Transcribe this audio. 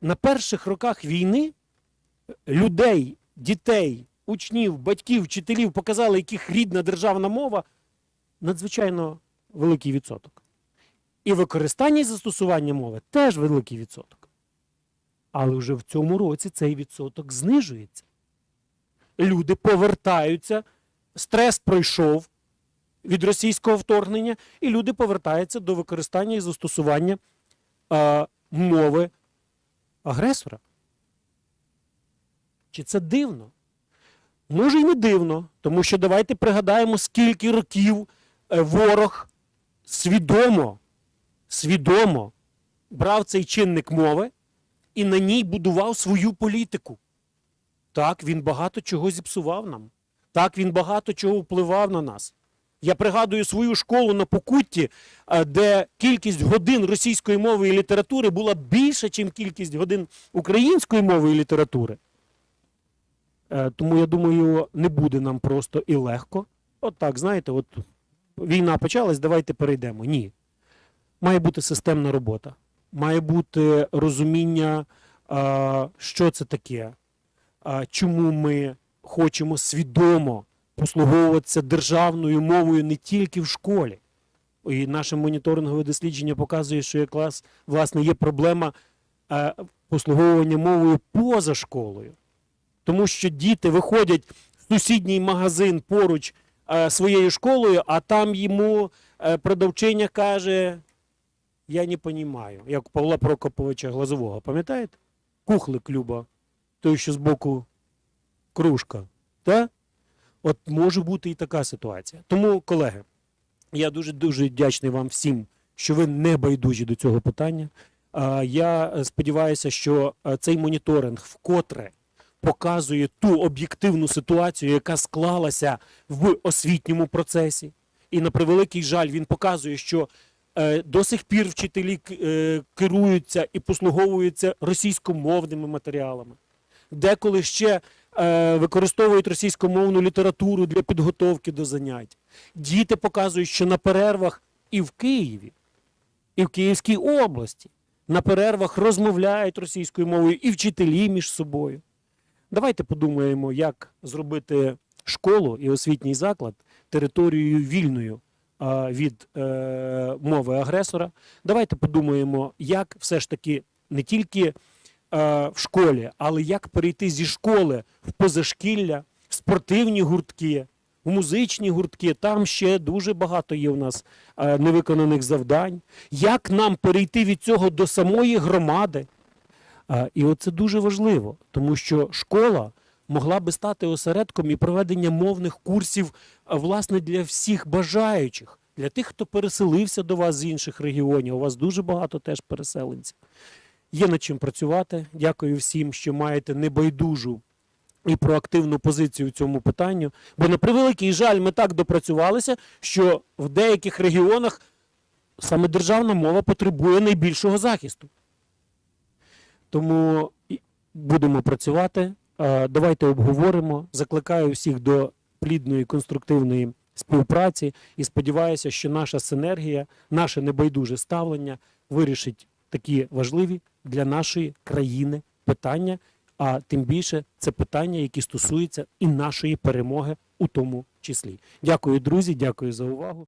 на перших роках війни людей, дітей, учнів, батьків, вчителів показали, яких рідна державна мова надзвичайно великий відсоток. І використання і застосування мови теж великий відсоток. Але вже в цьому році цей відсоток знижується. Люди повертаються, стрес пройшов від російського вторгнення, і люди повертаються до використання і застосування е, мови агресора. Чи це дивно? Може, і не дивно, тому що давайте пригадаємо, скільки років е, ворог свідомо, свідомо брав цей чинник мови і на ній будував свою політику. Так, він багато чого зіпсував нам. Так, він багато чого впливав на нас. Я пригадую свою школу на Покутті, е, де кількість годин російської мови і літератури була більша, ніж кількість годин української мови і літератури. Е, Тому я думаю, не буде нам просто і легко. От так, знаєте, от війна почалась, давайте перейдемо. Ні. Має бути системна робота, має бути розуміння, що це таке, чому ми хочемо свідомо послуговуватися державною мовою не тільки в школі. І наше моніторингове дослідження показує, що якраз власне є проблема е, послуговування мовою поза школою. Тому що діти виходять в сусідній магазин поруч е, своєю школою, а там йому е, продавчиня каже: Я не розумію, як Павла Прокоповича Глазового, пам'ятаєте? Кухлик Люба, той, що збоку кружка. Та? От може бути і така ситуація. Тому, колеги, я дуже дуже вдячний вам всім, що ви не байдужі до цього питання. Я е, сподіваюся, що е, цей моніторинг вкотре показує ту об'єктивну ситуацію, яка склалася в освітньому процесі. І на превеликий жаль, він показує, що е, до сих пір вчителі керуються і послуговуються російськомовними матеріалами. Деколи ще використовують російськомовну літературу для підготовки до занять. Діти показують, що на перервах і в Києві, і в Київській області на перервах розмовляють російською мовою і вчителі між собою. Давайте подумаємо, як зробити школу і освітній заклад територією вільною від е, мови агресора. Давайте подумаємо, як все ж таки не тільки е, в школі, але як перейти зі школи в позашкілля, в спортивні гуртки, в музичні гуртки. Там ще дуже багато є у нас е, невиконаних завдань. Як нам перейти від цього до самої громади? І оце дуже важливо, тому що школа могла би стати осередком і проведення мовних курсів власне для всіх бажаючих, для тих, хто переселився до вас з інших регіонів. У вас дуже багато теж переселенців. Є над чим працювати. Дякую всім, що маєте небайдужу і проактивну позицію в цьому питанню. Бо на превеликий жаль, ми так допрацювалися, що в деяких регіонах саме державна мова потребує найбільшого захисту. Тому будемо працювати. Давайте обговоримо. Закликаю всіх до плідної конструктивної співпраці і сподіваюся, що наша синергія, наше небайдуже ставлення вирішить такі важливі для нашої країни питання. А тим більше це питання, які стосуються і нашої перемоги у тому числі. Дякую, друзі. Дякую за увагу.